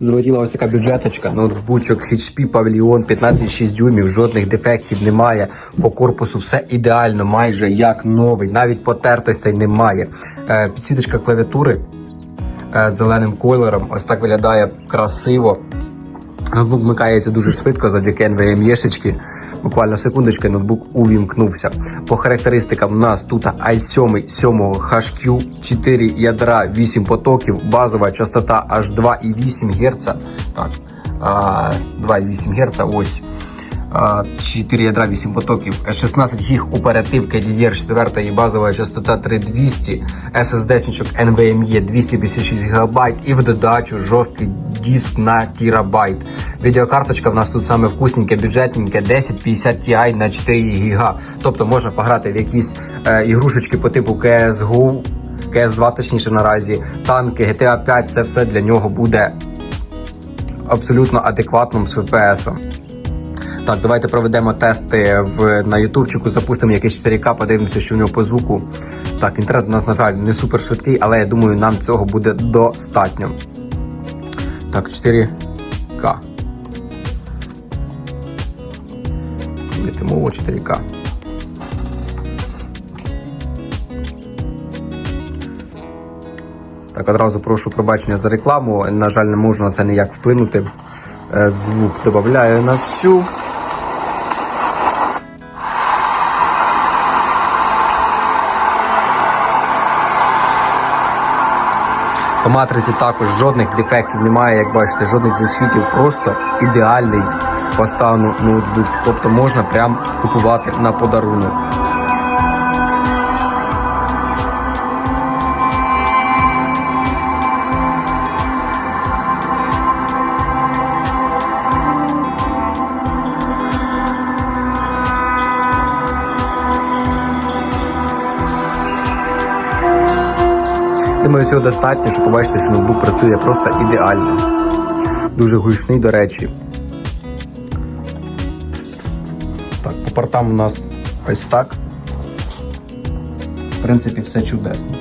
Залетіла ось така бюджеточка, ноутбучок HP Pavilion 15,6 дюймів, жодних дефектів немає. По корпусу все ідеально, майже як новий, навіть потертостей немає. Е, підсвіточка клавіатури е, зеленим кольором, ось так виглядає красиво. Ноутбук вмикається дуже швидко завдяки NVMe-шечки. Буквально секундочки, ноутбук увімкнувся. По характеристикам у нас тут i7 7 HQ, 4 ядра, 8 потоків, базова частота аж 2,8 Гц. Так, а, 2,8 Гц, ось. А, 4 ядра, 8 потоків, 16 гіг оперативки DDR4 базова частота 3200, SSD-чничок NVMe 256 ГБ і в додачу жорсткий диск на терабайт. Відеокарточка в нас тут саме вкусненьке, бюджетненьке, 1050 Ti на 4 ГБ. Тобто можна пограти в якісь е, ігрушечки по типу CSGO, CS2 точніше наразі, танки, GTA 5, це все для нього буде абсолютно адекватним з FPS. Так, давайте проведемо тести в, на ютубчику, запустимо якийсь 4К, подивимося, що в нього по звуку. Так, інтернет у нас, на жаль, не супер швидкий, але я думаю, нам цього буде достатньо. Так, 4К. Мову 4К. Так, одразу прошу пробачення за рекламу. На жаль, не можу на це ніяк вплинути. Е, Звук додаю на всю. По матриці також жодних дефектів немає, як бачите, жодних засвітів, просто ідеальний по стану ноутбук. Тобто можна прям купувати на подарунок. Думаю, цього достатньо, щоб побачити, що ноутбук працює просто ідеально. Дуже гучний, до речі. Так, по портам у нас ось так. В принципі, все чудесно.